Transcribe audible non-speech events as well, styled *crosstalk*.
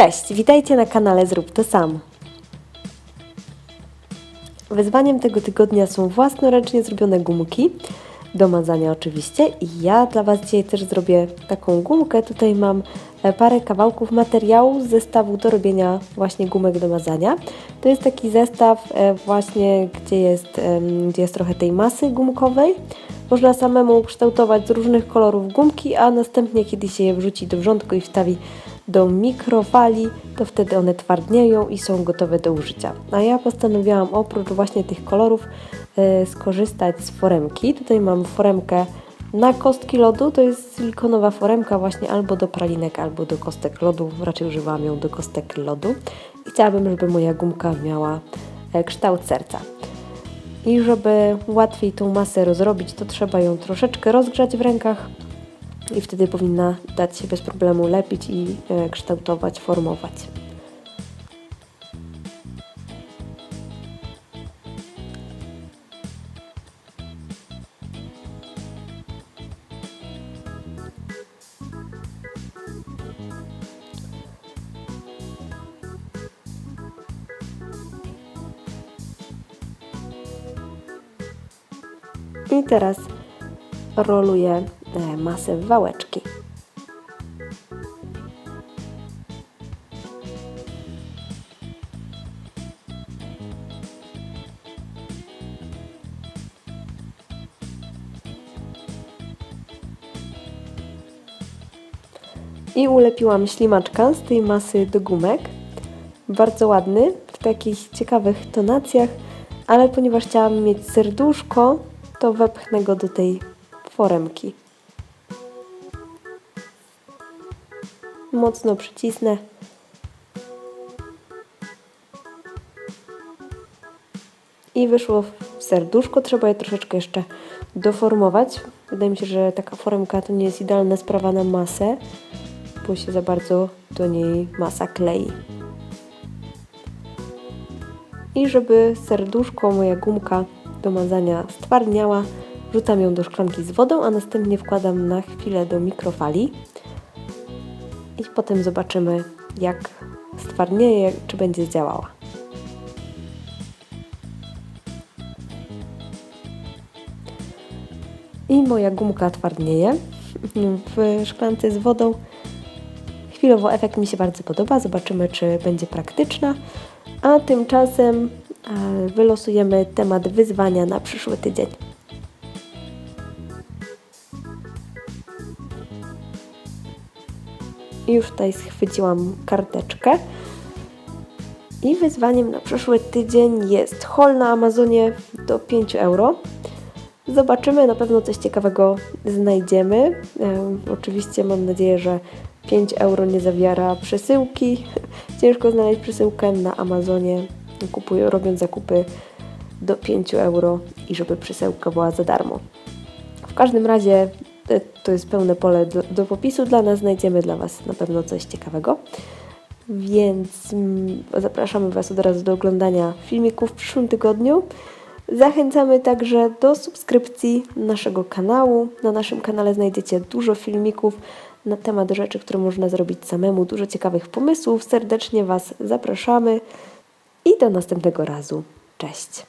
Cześć, witajcie na kanale Zrób to sam. Wyzwaniem tego tygodnia są własnoręcznie zrobione gumki, do mazania oczywiście i ja dla Was dzisiaj też zrobię taką gumkę. Tutaj mam e, parę kawałków materiału z zestawu do robienia właśnie gumek do mazania. To jest taki zestaw e, właśnie, gdzie jest, gdzie jest trochę tej masy gumkowej. Można samemu kształtować z różnych kolorów gumki, a następnie kiedy się je wrzuci do wrzątku i wstawi do mikrofali, to wtedy one twardnieją i są gotowe do użycia. A ja postanowiłam oprócz właśnie tych kolorów e, skorzystać z foremki. Tutaj mam foremkę na kostki lodu, to jest silikonowa foremka właśnie albo do pralinek, albo do kostek lodu. Raczej używałam ją do kostek lodu. I chciałabym, żeby moja gumka miała e, kształt serca. I żeby łatwiej tą masę rozrobić, to trzeba ją troszeczkę rozgrzać w rękach i wtedy powinna dać się bez problemu lepić i e, kształtować, formować. I teraz roluję masę wałeczki. I ulepiłam ślimaczka z tej masy do gumek. Bardzo ładny, w takich ciekawych tonacjach, ale ponieważ chciałam mieć serduszko, to wepchnę go do tej foremki. Mocno przycisnę. I wyszło serduszko. Trzeba je troszeczkę jeszcze doformować. Wydaje mi się, że taka foremka to nie jest idealna sprawa na masę, bo się za bardzo do niej masa klei. I żeby serduszko, moja gumka do mazania stwardniała, wrzucam ją do szklanki z wodą, a następnie wkładam na chwilę do mikrofali. I potem zobaczymy, jak stwardnieje, czy będzie działała. I moja gumka twardnieje w szklance z wodą. Chwilowo efekt mi się bardzo podoba. Zobaczymy, czy będzie praktyczna. A tymczasem e, wylosujemy temat wyzwania na przyszły tydzień. Już tutaj schwyciłam karteczkę. I wyzwaniem na przyszły tydzień jest haul na Amazonie do 5 euro. Zobaczymy, na pewno coś ciekawego znajdziemy. E, oczywiście mam nadzieję, że 5 euro nie zawiera przesyłki. *laughs* Ciężko znaleźć przesyłkę na Amazonie, kupuję, robiąc zakupy do 5 euro i żeby przesyłka była za darmo. W każdym razie to jest pełne pole do, do popisu dla nas. Znajdziemy dla Was na pewno coś ciekawego. Więc mm, zapraszamy Was od razu do oglądania filmików w przyszłym tygodniu. Zachęcamy także do subskrypcji naszego kanału. Na naszym kanale znajdziecie dużo filmików na temat rzeczy, które można zrobić samemu, dużo ciekawych pomysłów. Serdecznie Was zapraszamy i do następnego razu. Cześć!